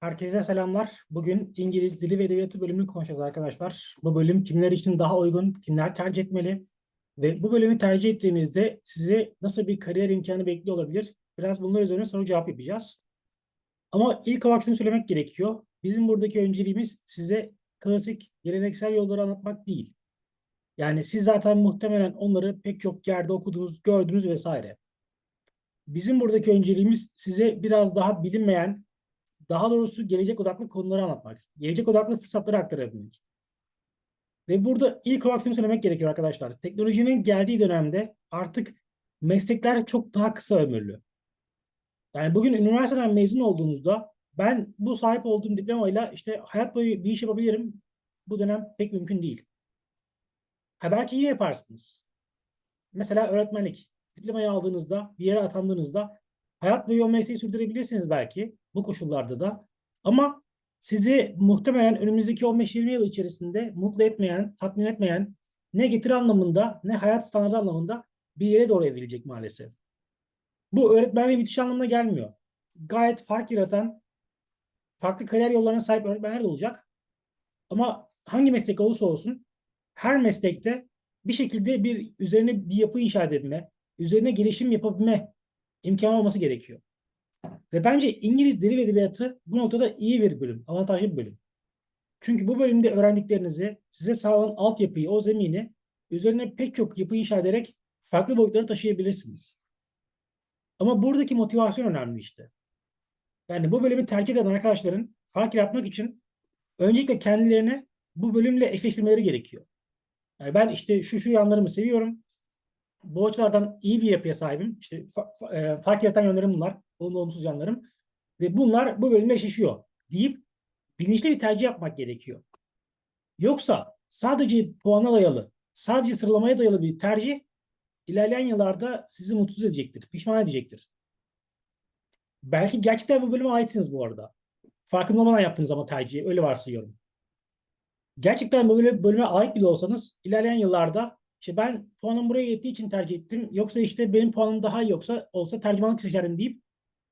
Herkese selamlar. Bugün İngiliz Dili ve Edebiyatı bölümünü konuşacağız arkadaşlar. Bu bölüm kimler için daha uygun, kimler tercih etmeli ve bu bölümü tercih ettiğinizde size nasıl bir kariyer imkanı bekliyor olabilir? Biraz bunlar üzerine soru cevap yapacağız. Ama ilk olarak şunu söylemek gerekiyor. Bizim buradaki önceliğimiz size klasik, geleneksel yolları anlatmak değil. Yani siz zaten muhtemelen onları pek çok yerde okudunuz, gördünüz vesaire. Bizim buradaki önceliğimiz size biraz daha bilinmeyen, daha doğrusu gelecek odaklı konuları anlatmak. Gelecek odaklı fırsatları aktarabilmek. Ve burada ilk olarak şunu söylemek gerekiyor arkadaşlar. Teknolojinin geldiği dönemde artık meslekler çok daha kısa ömürlü. Yani bugün üniversiteden mezun olduğunuzda ben bu sahip olduğum diplomayla işte hayat boyu bir iş yapabilirim. Bu dönem pek mümkün değil. Ha belki yine yaparsınız. Mesela öğretmenlik. Diplomayı aldığınızda, bir yere atandığınızda hayat boyu mesleği sürdürebilirsiniz belki bu koşullarda da. Ama sizi muhtemelen önümüzdeki 15-20 yıl içerisinde mutlu etmeyen, tatmin etmeyen ne getiri anlamında ne hayat standartı anlamında bir yere doğru evrilecek maalesef. Bu öğretmenliğe bitiş anlamına gelmiyor. Gayet fark yaratan, farklı kariyer yollarına sahip öğretmenler de olacak. Ama hangi meslek olursa olsun her meslekte bir şekilde bir üzerine bir yapı inşa edebilme, üzerine gelişim yapabilme imkanı olması gerekiyor. Ve bence İngiliz Dili ve Edebiyatı bu noktada iyi bir bölüm, avantajlı bir bölüm. Çünkü bu bölümde öğrendiklerinizi size sağlanan altyapıyı, o zemini üzerine pek çok yapı inşa ederek farklı boyutlara taşıyabilirsiniz. Ama buradaki motivasyon önemli işte. Yani bu bölümü tercih eden arkadaşların fark yaratmak için öncelikle kendilerini bu bölümle eşleştirmeleri gerekiyor. Yani ben işte şu şu yanlarımı seviyorum. Bu açılardan iyi bir yapıya sahibim. İşte e, fark yaratan yönlerim bunlar. Olumlu olumsuz yanlarım. Ve bunlar bu bölümle eşleşiyor deyip bilinçli bir tercih yapmak gerekiyor. Yoksa sadece puana dayalı, sadece sıralamaya dayalı bir tercih ilerleyen yıllarda sizi mutsuz edecektir, pişman edecektir. Belki gerçekten bu bölüme aitsiniz bu arada. Farkında olmadan yaptığınız ama tercihi, öyle varsayıyorum. Gerçekten böyle bölüme ait bile olsanız ilerleyen yıllarda işte ben puanım buraya yettiği için tercih ettim. Yoksa işte benim puanım daha yoksa olsa tercümanlık seçerim deyip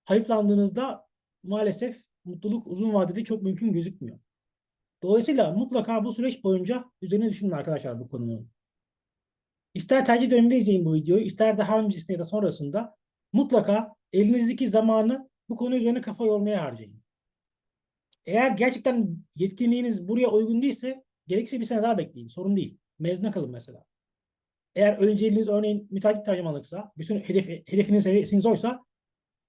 hayıflandığınızda maalesef mutluluk uzun vadede çok mümkün gözükmüyor. Dolayısıyla mutlaka bu süreç boyunca üzerine düşünün arkadaşlar bu konunun. İster tercih döneminde izleyin bu videoyu, ister daha öncesinde ya da sonrasında mutlaka elinizdeki zamanı bu konu üzerine kafa yormaya harcayın. Eğer gerçekten yetkinliğiniz buraya uygun değilse gerekirse bir sene daha bekleyin. Sorun değil. Mezuna kalın mesela. Eğer önceliğiniz örneğin müteahhit tercümanlıksa, bütün hedef, hedefiniz seviyesiniz oysa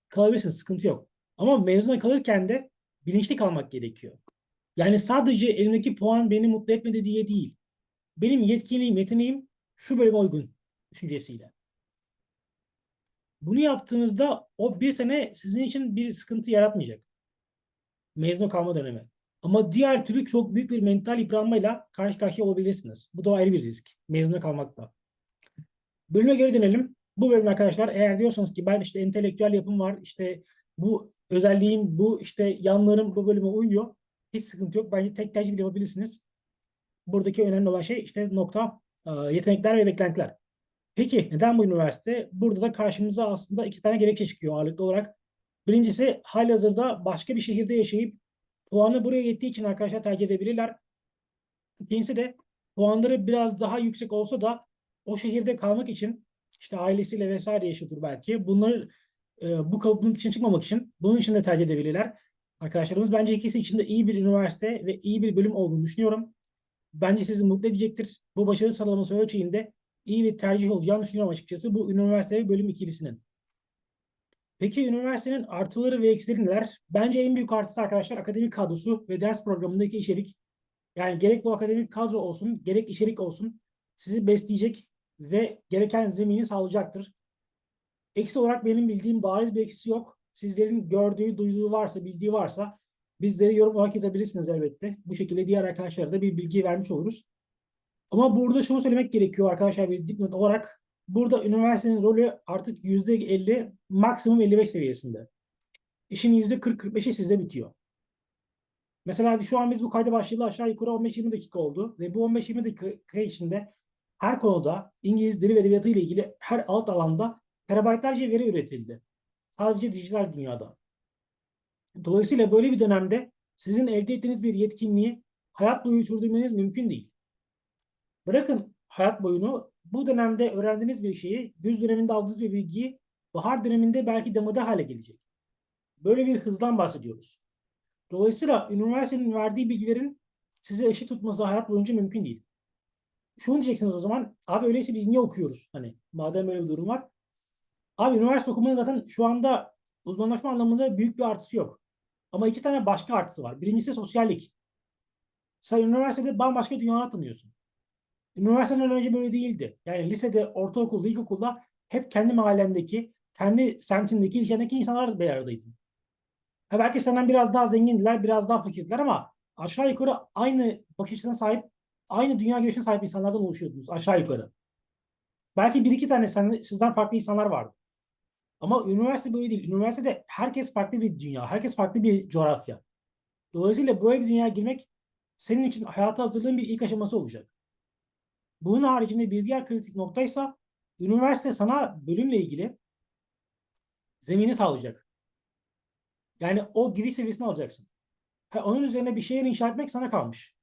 kalabilirsiniz. Sıkıntı yok. Ama mezuna kalırken de bilinçli kalmak gerekiyor. Yani sadece elimdeki puan beni mutlu etmedi diye değil. Benim yetkinliğim, yeteneğim şu bölüme uygun düşüncesiyle. Bunu yaptığınızda o bir sene sizin için bir sıkıntı yaratmayacak. Mezun kalma dönemi. Ama diğer türlü çok büyük bir mental yıpranmayla karşı karşıya olabilirsiniz. Bu da ayrı bir risk. Mezuna kalmakla. Bölüme geri dönelim. Bu bölüm arkadaşlar eğer diyorsanız ki ben işte entelektüel yapım var, işte bu özelliğim, bu işte yanlarım bu bölüme uyuyor. Hiç sıkıntı yok. Bence tek tercih bile yapabilirsiniz. Buradaki önemli olan şey işte nokta e, yetenekler ve beklentiler. Peki neden bu üniversite? Burada da karşımıza aslında iki tane gerekçe çıkıyor ağırlıklı olarak. Birincisi halihazırda başka bir şehirde yaşayıp puanı buraya yettiği için arkadaşlar tercih edebilirler. İkincisi de puanları biraz daha yüksek olsa da o şehirde kalmak için işte ailesiyle vesaire yaşıyordur belki. Bunları e, bu kalıbın dışına çıkmamak için bunun için de tercih edebilirler. Arkadaşlarımız bence ikisi için de iyi bir üniversite ve iyi bir bölüm olduğunu düşünüyorum. Bence sizi mutlu edecektir. Bu başarı sıralaması ölçeğinde iyi bir tercih olacağını düşünüyorum açıkçası bu üniversite ve bölüm ikilisinin. Peki üniversitenin artıları ve eksileri neler? Bence en büyük artısı arkadaşlar akademik kadrosu ve ders programındaki içerik. Yani gerek bu akademik kadro olsun, gerek içerik olsun sizi besleyecek ve gereken zemini sağlayacaktır. Eksi olarak benim bildiğim bariz bir eksisi yok. Sizlerin gördüğü, duyduğu varsa, bildiği varsa bizlere yorum olarak yazabilirsiniz elbette. Bu şekilde diğer arkadaşlara da bir bilgi vermiş oluruz. Ama burada şunu söylemek gerekiyor arkadaşlar bir dipnot olarak. Burada üniversitenin rolü artık %50, maksimum 55 seviyesinde. İşin %40-45'i sizde bitiyor. Mesela şu an biz bu kayda başlayalı aşağı yukarı 15-20 dakika oldu. Ve bu 15-20 dakika içinde her konuda İngiliz dili ve edebiyatı ile ilgili her alt alanda terabaytlarca veri üretildi. Sadece dijital dünyada. Dolayısıyla böyle bir dönemde sizin elde ettiğiniz bir yetkinliği hayat boyu sürdürmeniz mümkün değil. Bırakın hayat boyunu bu dönemde öğrendiğiniz bir şeyi, güz döneminde aldığınız bir bilgiyi bahar döneminde belki demode hale gelecek. Böyle bir hızdan bahsediyoruz. Dolayısıyla üniversitenin verdiği bilgilerin size eşit tutması hayat boyunca mümkün değil. Şunu diyeceksiniz o zaman, abi öyleyse biz niye okuyoruz? Hani madem böyle bir durum var. Abi üniversite okumanın zaten şu anda uzmanlaşma anlamında büyük bir artısı yok. Ama iki tane başka artısı var. Birincisi sosyallik. Sen üniversitede bambaşka dünyalar tanıyorsun. Üniversiteden önce böyle değildi. Yani lisede, ortaokulda, ilkokulda hep kendi mahallendeki, kendi semtindeki, ilçendeki insanlar bir aradaydın. Ha belki senden biraz daha zengindiler, biraz daha fakirdiler ama aşağı yukarı aynı bakış açısına sahip, aynı dünya görüşüne sahip insanlardan oluşuyordunuz aşağı yukarı. Belki bir iki tane sen, sizden farklı insanlar vardı. Ama üniversite böyle değil. Üniversitede herkes farklı bir dünya, herkes farklı bir coğrafya. Dolayısıyla böyle bir dünyaya girmek senin için hayata hazırlığın bir ilk aşaması olacak. Bunun haricinde bir diğer kritik noktaysa üniversite sana bölümle ilgili zemini sağlayacak. Yani o giriş seviyesini alacaksın. Ha, onun üzerine bir şehir inşa etmek sana kalmış.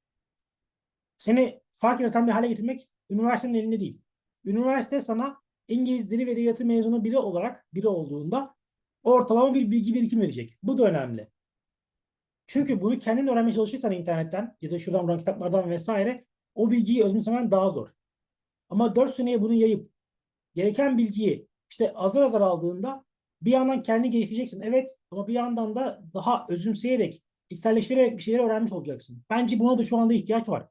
Seni fark yaratan bir hale getirmek üniversitenin elinde değil. Üniversite sana İngiliz dili ve edebiyatı mezunu biri olarak biri olduğunda ortalama bir bilgi birikim verecek. Bu da önemli. Çünkü bunu kendin öğrenmeye çalışırsan internetten ya da şuradan buradan kitaplardan vesaire o bilgiyi özümsemen daha zor. Ama 4 seneye bunu yayıp gereken bilgiyi işte azar azar aldığında bir yandan kendini geliştireceksin. Evet ama bir yandan da daha özümseyerek, içselleştirerek bir şeyleri öğrenmiş olacaksın. Bence buna da şu anda ihtiyaç var.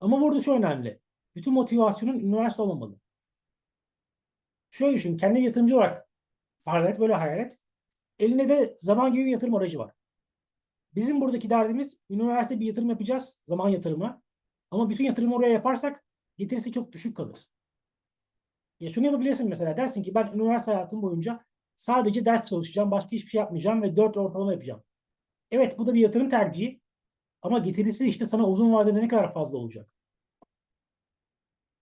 Ama burada şu önemli. Bütün motivasyonun üniversite olmamalı. Şöyle düşün, kendi yatırımcı olarak farz et, böyle hayal et. Elinde de zaman gibi bir yatırım aracı var. Bizim buradaki derdimiz üniversite bir yatırım yapacağız, zaman yatırımı. Ama bütün yatırımı oraya yaparsak getirisi çok düşük kalır. Ya şunu yapabilirsin mesela dersin ki ben üniversite hayatım boyunca sadece ders çalışacağım, başka hiçbir şey yapmayacağım ve 4 ortalama yapacağım. Evet bu da bir yatırım tercihi ama getirisi işte sana uzun vadede ne kadar fazla olacak?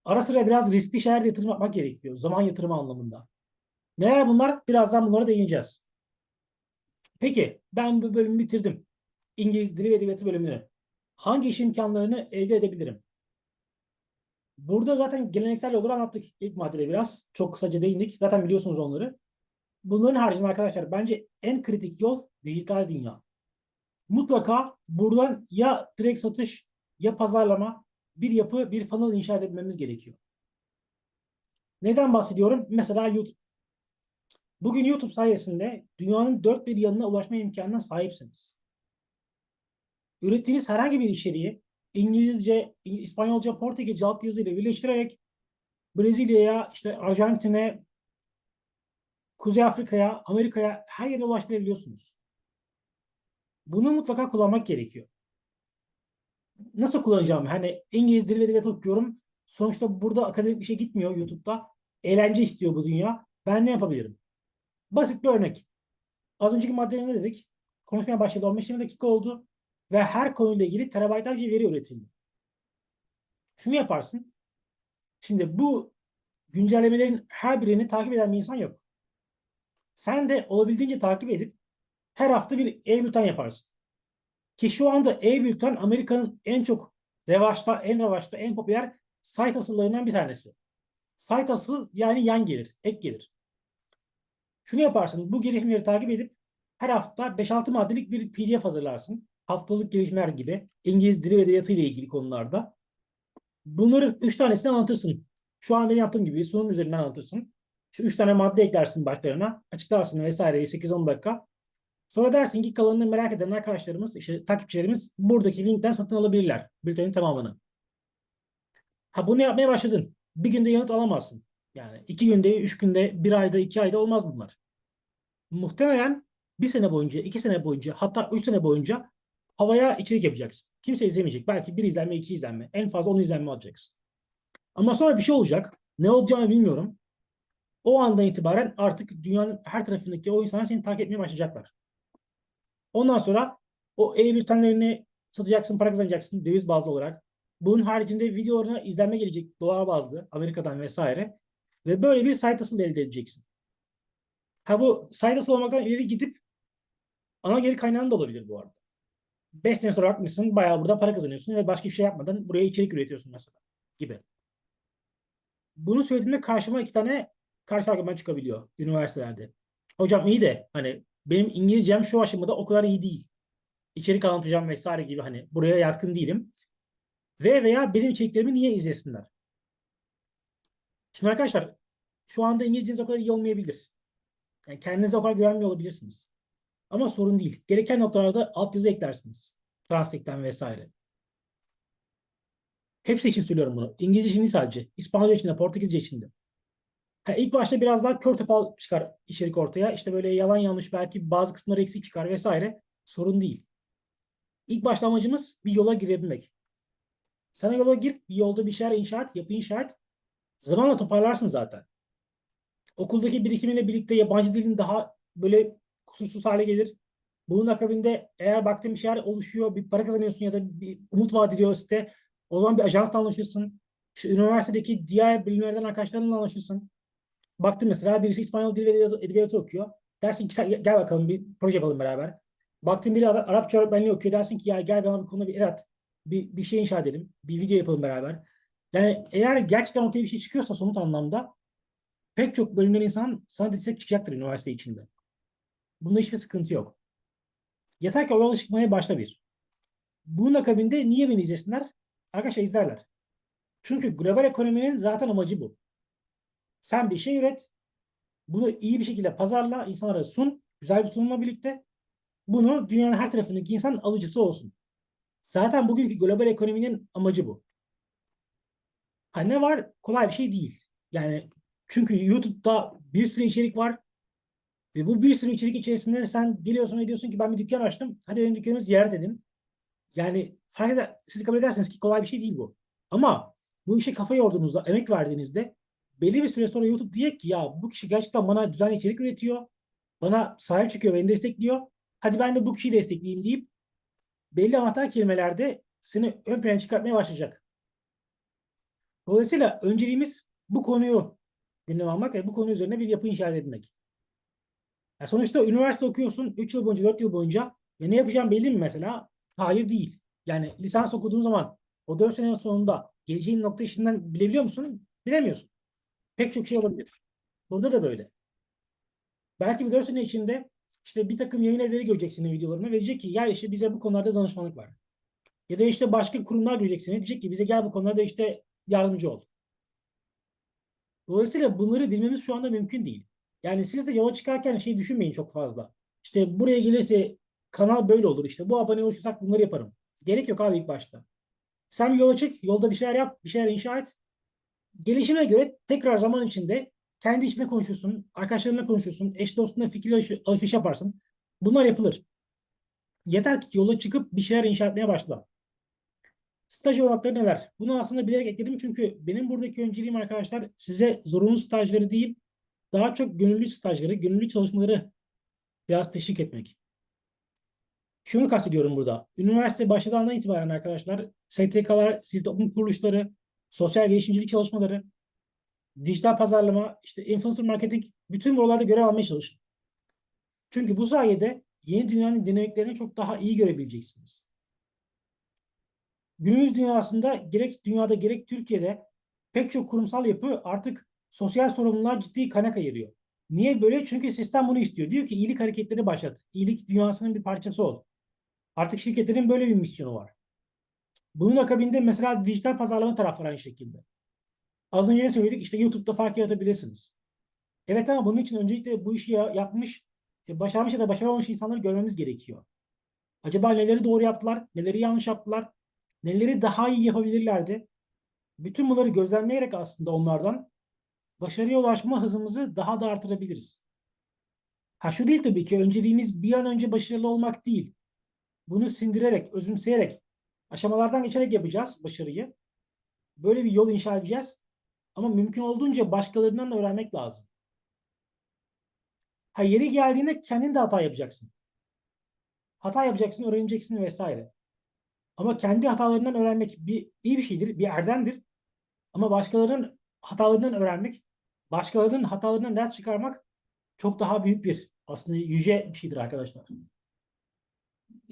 Ara sıra biraz riskli şeylerde yatırım yapmak gerekiyor. Zaman yatırımı anlamında. Neler bunlar? Birazdan bunlara değineceğiz. Peki ben bu bölümü bitirdim. İngiliz Dili ve Edebiyatı bölümünü. Hangi iş imkanlarını elde edebilirim? Burada zaten geleneksel yolları anlattık ilk maddede biraz. Çok kısaca değindik. Zaten biliyorsunuz onları. Bunların haricinde arkadaşlar bence en kritik yol dijital dünya. Mutlaka buradan ya direkt satış ya pazarlama bir yapı, bir funnel inşa etmemiz gerekiyor. Neden bahsediyorum? Mesela YouTube. Bugün YouTube sayesinde dünyanın dört bir yanına ulaşma imkanına sahipsiniz. Ürettiğiniz herhangi bir içeriği İngilizce, İspanyolca, Portekizce alt yazıyla birleştirerek Brezilya'ya, işte Arjantin'e, Kuzey Afrika'ya, Amerika'ya her yere ulaştırabiliyorsunuz. Bunu mutlaka kullanmak gerekiyor. Nasıl kullanacağım? Hani İngiliz dili ve okuyorum. Sonuçta burada akademik bir şey gitmiyor YouTube'da. Eğlence istiyor bu dünya. Ben ne yapabilirim? Basit bir örnek. Az önceki maddede ne dedik? Konuşmaya başladı 15-20 dakika oldu ve her konuyla ilgili terabaytlarca veri üretildi. Şunu yaparsın. Şimdi bu güncellemelerin her birini takip eden bir insan yok. Sen de olabildiğince takip edip her hafta bir e-bülten yaparsın. Ki şu anda e-bülten Amerika'nın en çok revaçta, en revaçta, en popüler site asıllarından bir tanesi. Site asıl yani yan gelir, ek gelir. Şunu yaparsın, bu gelişmeleri takip edip her hafta 5-6 maddelik bir PDF hazırlarsın haftalık gelişmeler gibi İngiliz dili ve edebiyatı ile ilgili konularda. Bunların üç tanesini anlatırsın. Şu an benim yaptığım gibi sunum üzerinden anlatırsın. Şu üç tane madde eklersin başlarına. Açıklarsın vesaire 8-10 dakika. Sonra dersin ki kalanını merak eden arkadaşlarımız, işte takipçilerimiz buradaki linkten satın alabilirler. Bültenin tamamını. Ha bunu yapmaya başladın. Bir günde yanıt alamazsın. Yani iki günde, üç günde, bir ayda, iki ayda olmaz bunlar. Muhtemelen bir sene boyunca, iki sene boyunca, hatta üç sene boyunca havaya içerik yapacaksın. Kimse izlemeyecek. Belki bir izlenme, iki izlenme. En fazla on izlenme alacaksın. Ama sonra bir şey olacak. Ne olacağını bilmiyorum. O andan itibaren artık dünyanın her tarafındaki o insanlar seni takip etmeye başlayacaklar. Ondan sonra o e-bültenlerini satacaksın, para kazanacaksın döviz bazlı olarak. Bunun haricinde videolarına izlenme gelecek dolar bazlı Amerika'dan vesaire. Ve böyle bir site asıl elde edeceksin. Ha bu site asıl olmaktan ileri gidip ana gelir kaynağın da olabilir bu arada. 5 sene sonra bakmışsın bayağı burada para kazanıyorsun ve başka bir şey yapmadan buraya içerik üretiyorsun mesela gibi. Bunu söylediğimde karşıma iki tane karşı argüman çıkabiliyor üniversitelerde. Hocam iyi de hani benim İngilizcem şu aşamada o kadar iyi değil. İçerik anlatacağım vesaire gibi hani buraya yatkın değilim. Ve veya benim içeriklerimi niye izlesinler? Şimdi arkadaşlar şu anda İngilizceniz o kadar iyi olmayabilir. Yani kendinize o kadar güvenmiyor olabilirsiniz. Ama sorun değil. Gereken noktalarda altyazı eklersiniz. Translate'ten vesaire. Hepsi için söylüyorum bunu. İngilizce için değil sadece. İspanyolca için de, Portekizce için de. Ha, ilk başta biraz daha kör topal çıkar içerik ortaya. İşte böyle yalan yanlış belki bazı kısımları eksik çıkar vesaire. Sorun değil. İlk başta amacımız bir yola girebilmek. Sana yola gir, bir yolda bir şeyler inşa et, yapı inşa et. Zamanla toparlarsın zaten. Okuldaki birikiminle birlikte yabancı dilin daha böyle kusursuz hale gelir. Bunun akabinde eğer baktığın bir şeyler oluşuyor, bir para kazanıyorsun ya da bir umut vaat ediyor site, o zaman bir ajansla anlaşırsın. Şu üniversitedeki diğer bilimlerden arkadaşlarınla anlaşırsın. Baktın mesela birisi İspanyol dili ve edebiyatı, okuyor. Dersin ki sen gel bakalım bir proje yapalım beraber. Baktın biri Ara- Arapça öğretmenliği okuyor. Dersin ki ya gel bana bir konuda bir el at. Bir, bir şey inşa edelim. Bir video yapalım beraber. Yani eğer gerçekten ortaya bir şey çıkıyorsa somut anlamda pek çok bölümden insan sana destek çıkacaktır üniversite içinde. Bunda hiçbir sıkıntı yok. Yeter ki o yola çıkmaya başla bir. Bunun akabinde niye beni izlesinler? Arkadaşlar izlerler. Çünkü global ekonominin zaten amacı bu. Sen bir şey üret, bunu iyi bir şekilde pazarla, insanlara sun, güzel bir sunumla birlikte. Bunu dünyanın her tarafındaki insan alıcısı olsun. Zaten bugünkü global ekonominin amacı bu. Ha ne var? Kolay bir şey değil. Yani çünkü YouTube'da bir sürü içerik var. Ve bu bir sürü içerik içerisinde sen geliyorsun ve diyorsun ki ben bir dükkan açtım. Hadi benim dükkanımı ziyaret edin. Yani fark eder, siz kabul edersiniz ki kolay bir şey değil bu. Ama bu işe kafa yorduğunuzda, emek verdiğinizde belli bir süre sonra YouTube diyecek ki ya bu kişi gerçekten bana düzenli içerik üretiyor. Bana sahip çıkıyor, beni destekliyor. Hadi ben de bu kişiyi destekleyeyim deyip belli anahtar kelimelerde seni ön plana çıkartmaya başlayacak. Dolayısıyla önceliğimiz bu konuyu gündeme almak ve bu konu üzerine bir yapı inşa etmek. Ya sonuçta üniversite okuyorsun 3 yıl boyunca 4 yıl boyunca ve ne yapacağım belli mi mesela? Hayır değil. Yani lisans okuduğun zaman o 4 sene sonunda geleceğin nokta işinden bilebiliyor musun? Bilemiyorsun. Pek çok şey olabilir. Burada da böyle. Belki bir 4 sene içinde işte bir takım yayın evleri göreceksin videolarını ve diyecek ki gel işte bize bu konularda danışmanlık var. Ya da işte başka kurumlar göreceksin. Diyecek ki bize gel bu konularda işte yardımcı ol. Dolayısıyla bunları bilmemiz şu anda mümkün değil. Yani siz de yola çıkarken şey düşünmeyin çok fazla. İşte buraya gelirse kanal böyle olur işte. Bu abone olursak bunları yaparım. Gerek yok abi ilk başta. Sen yola çık, yolda bir şeyler yap, bir şeyler inşa et. Gelişime göre tekrar zaman içinde kendi içinde konuşuyorsun, arkadaşlarınla konuşuyorsun, eş dostunla fikir alış- alışveriş yaparsın. Bunlar yapılır. Yeter ki yola çıkıp bir şeyler inşa etmeye başla. Staj olanakları neler? Bunu aslında bilerek ekledim çünkü benim buradaki önceliğim arkadaşlar size zorunlu stajları değil, daha çok gönüllü stajları, gönüllü çalışmaları biraz teşvik etmek. Şunu kastediyorum burada. Üniversite başladığından itibaren arkadaşlar STK'lar, sivil toplum kuruluşları, sosyal girişimcilik çalışmaları, dijital pazarlama, işte influencer marketing bütün buralarda görev almaya çalışın. Çünkü bu sayede yeni dünyanın dinamiklerini çok daha iyi görebileceksiniz. Günümüz dünyasında gerek dünyada gerek Türkiye'de pek çok kurumsal yapı artık sosyal sorumluluğa ciddi kaynak ayırıyor. Niye böyle? Çünkü sistem bunu istiyor. Diyor ki iyilik hareketleri başlat. İyilik dünyasının bir parçası ol. Artık şirketlerin böyle bir misyonu var. Bunun akabinde mesela dijital pazarlama tarafları aynı şekilde. Az önce ne söyledik? İşte YouTube'da fark yaratabilirsiniz. Evet ama bunun için öncelikle bu işi ya- yapmış, başarmış ya da başaramamış insanları görmemiz gerekiyor. Acaba neleri doğru yaptılar, neleri yanlış yaptılar, neleri daha iyi yapabilirlerdi? Bütün bunları gözlemleyerek aslında onlardan başarıya ulaşma hızımızı daha da artırabiliriz. Ha şu değil tabii ki önceliğimiz bir an önce başarılı olmak değil. Bunu sindirerek, özümseyerek, aşamalardan geçerek yapacağız başarıyı. Böyle bir yol inşa edeceğiz. Ama mümkün olduğunca başkalarından da öğrenmek lazım. Ha yeri geldiğinde kendin de hata yapacaksın. Hata yapacaksın, öğreneceksin vesaire. Ama kendi hatalarından öğrenmek bir iyi bir şeydir, bir erdemdir. Ama başkalarının hatalarından öğrenmek, başkalarının hatalarından ders çıkarmak çok daha büyük bir aslında yüce bir şeydir arkadaşlar.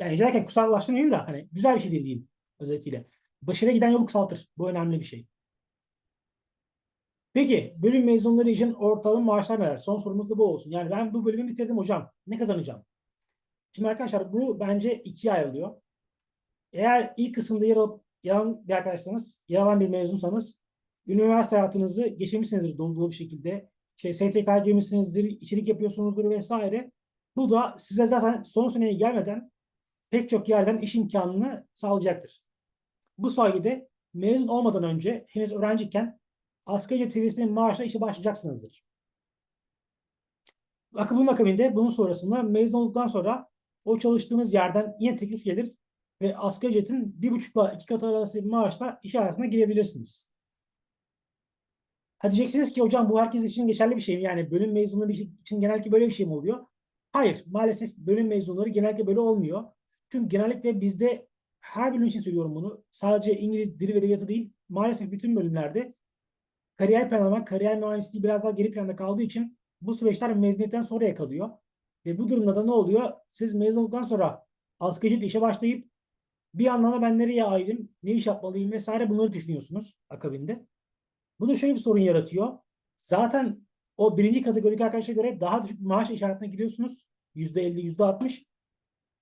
Yani icra ederken kutsallaştırmayayım da hani güzel bir şey değil diyeyim özetiyle. Başarıya giden yolu kısaltır. Bu önemli bir şey. Peki bölüm mezunları için ortalama maaşlar neler? Son sorumuz da bu olsun. Yani ben bu bölümü bitirdim hocam. Ne kazanacağım? Şimdi arkadaşlar bu bence ikiye ayrılıyor. Eğer ilk kısımda yer alıp yer bir arkadaşsanız, yer alan bir mezunsanız üniversite hayatınızı geçirmişsinizdir dolu dolu bir şekilde. Şey, STK girmişsinizdir, içerik yapıyorsunuzdur vesaire. Bu da size zaten son seneye gelmeden pek çok yerden iş imkanını sağlayacaktır. Bu sayede mezun olmadan önce henüz öğrenciyken asgari ücret seviyesinin maaşla işe başlayacaksınızdır. Bunun akabinde bunun sonrasında mezun olduktan sonra o çalıştığınız yerden yine teklif gelir ve asgari ücretin bir buçukla iki katı arası maaşla iş hayatına girebilirsiniz. Ha diyeceksiniz ki hocam bu herkes için geçerli bir şey mi? Yani bölüm mezunları için genellikle böyle bir şey mi oluyor? Hayır, maalesef bölüm mezunları genellikle böyle olmuyor. Çünkü genellikle bizde her bölüm için söylüyorum bunu. Sadece İngiliz dili ve edebiyatı değil, maalesef bütün bölümlerde kariyer planlama, kariyer mühendisliği biraz daha geri planda kaldığı için bu süreçler mezuniyetten sonraya kalıyor. Ve bu durumda da ne oluyor? Siz mezun olduktan sonra asgari ücretle işe başlayıp bir yandan da ben nereye aidim, ne iş yapmalıyım vesaire bunları düşünüyorsunuz akabinde. Bu da şöyle bir sorun yaratıyor. Zaten o birinci kategorik arkadaşa göre daha düşük maaş işaretine giriyorsunuz. %50, %60.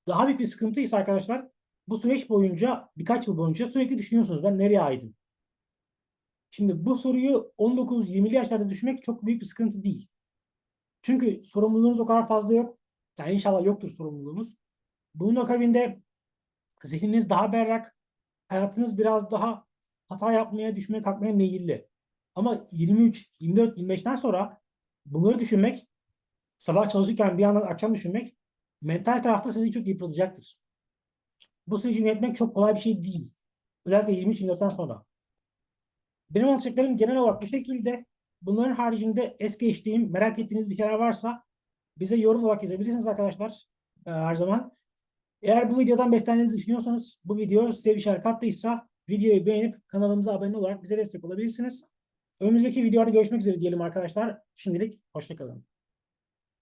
Daha büyük bir sıkıntıysa arkadaşlar bu süreç boyunca birkaç yıl boyunca sürekli düşünüyorsunuz. Ben nereye aidim? Şimdi bu soruyu 19-20'li yaşlarda düşünmek çok büyük bir sıkıntı değil. Çünkü sorumluluğunuz o kadar fazla yok. Yani inşallah yoktur sorumluluğunuz. Bunun akabinde zihniniz daha berrak, hayatınız biraz daha hata yapmaya, düşmeye, kalkmaya meyilli. Ama 23, 24, 25'ten sonra bunları düşünmek, sabah çalışırken bir yandan akşam düşünmek mental tarafta sizi çok yıpratacaktır. Bu süreci yönetmek çok kolay bir şey değil. Özellikle 23-24'ten sonra. Benim anlatacaklarım genel olarak bu şekilde. Bunların haricinde es geçtiğim, merak ettiğiniz bir şeyler varsa bize yorum olarak yazabilirsiniz arkadaşlar. Ee, her zaman. Eğer bu videodan beslendiğinizi düşünüyorsanız, bu video size bir şeyler kattıysa videoyu beğenip kanalımıza abone olarak bize destek olabilirsiniz. Önümüzdeki videolarda görüşmek üzere diyelim arkadaşlar. Şimdilik hoşçakalın.